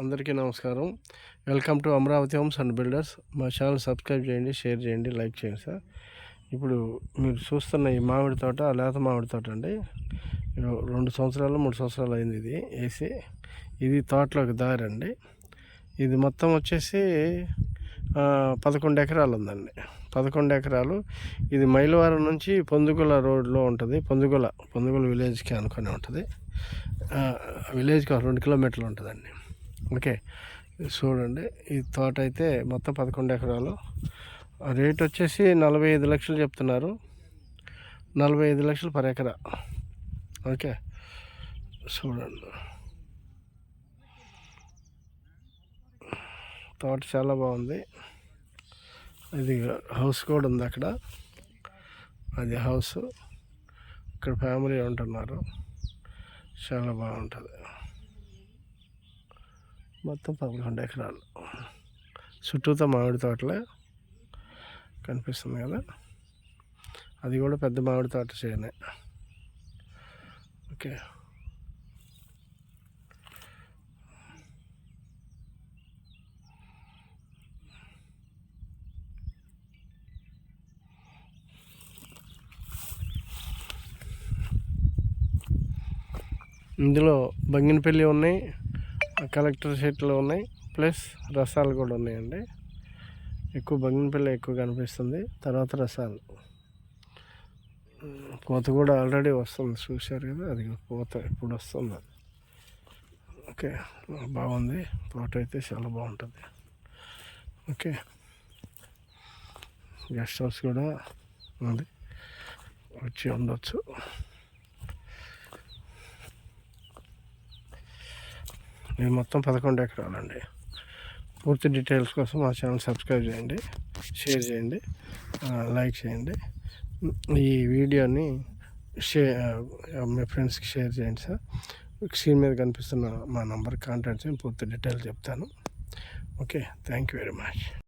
అందరికీ నమస్కారం. Welcome to Amaravati homes and builders. మా ఛానల్ సబ్స్క్రైబ్ చేయండి షేర్ చేయండి లైక్ చేయండి సార్. ఇప్పుడు మీరు చూస్తున్న ఈ మామిడి తోట లేత మామిడి తోట అండి. రెండు సంవత్సరాలు మూడు సంవత్సరాలు అయింది ఇది వేసి. ఇది తోటలోకి దారి అండి ఇది మొత్తం వచ్చేసి పదకొండు ఎకరాలు ఉందండి. పదకొండు ఎకరాలు. ఇది మైలవారం నుంచి పొందుగుల రోడ్లో ఉంటుంది. పొందుగుల పొందుగుల విలేజ్కి అనుకుని ఉంటుంది. విలేజ్కి రెండు కిలోమీటర్లు ఉంటుందండి. ఓకే. చూడండి ఈ తోట అయితే మొత్తం పదకొండు ఎకరాలు. రేట్ వచ్చేసి నలభై ఐదు లక్షలు చెప్తున్నారు. నలభై ఐదు లక్షలు పర్ ఎకరా. ఓకే. చూడండి. తోట చాలా బాగుంది. ఇది హౌస్ కూడా ఉంది అక్కడ. అది హౌస్. ఇక్కడ ఫ్యామిలీ ఉంటున్నారు. చాలా బాగుంటుంది. మొత్తం పదకొండు ఎకరాలు. చుట్టూతో మామిడి తోటలే కనిపిస్తుంది కదా. అది కూడా పెద్ద మామిడి తోట చేయనే ఓకే. ఇందులో బంగినపల్లి ఉన్నాయి. కలెక్టర్ షీట్లు ఉన్నాయి. ప్లస్ రసాలు కూడా ఉన్నాయండి. ఎక్కువ బంగినపల్లి ఎక్కువ కనిపిస్తుంది. తర్వాత రసాలు. కోత కూడా ఆల్రెడీ వస్తుంది. చూశారు కదా? అది కోత ఇప్పుడు వస్తుంది. అది ఓకే. బాగుంది. తోట అయితే చాలా బాగుంటుంది. ఓకే. గెస్ట్ హౌస్ కూడా ఉంది. వచ్చి ఉండొచ్చు. ఇది మొత్తం పదకొండు ఎకరాలండి. పూర్తి డీటెయిల్స్ కోసం మా ఛానల్ సబ్స్క్రైబ్ చేయండి షేర్ చేయండి లైక్ చేయండి. ఈ వీడియోని షే మీ ఫ్రెండ్స్కి షేర్ చేయండి సార్. స్క్రీన్ మీద కనిపిస్తున్న మా నంబర్ కాంటాక్ట్ చేయండి పూర్తి డీటెయిల్స్ చెప్తాను. Okay thank you very much.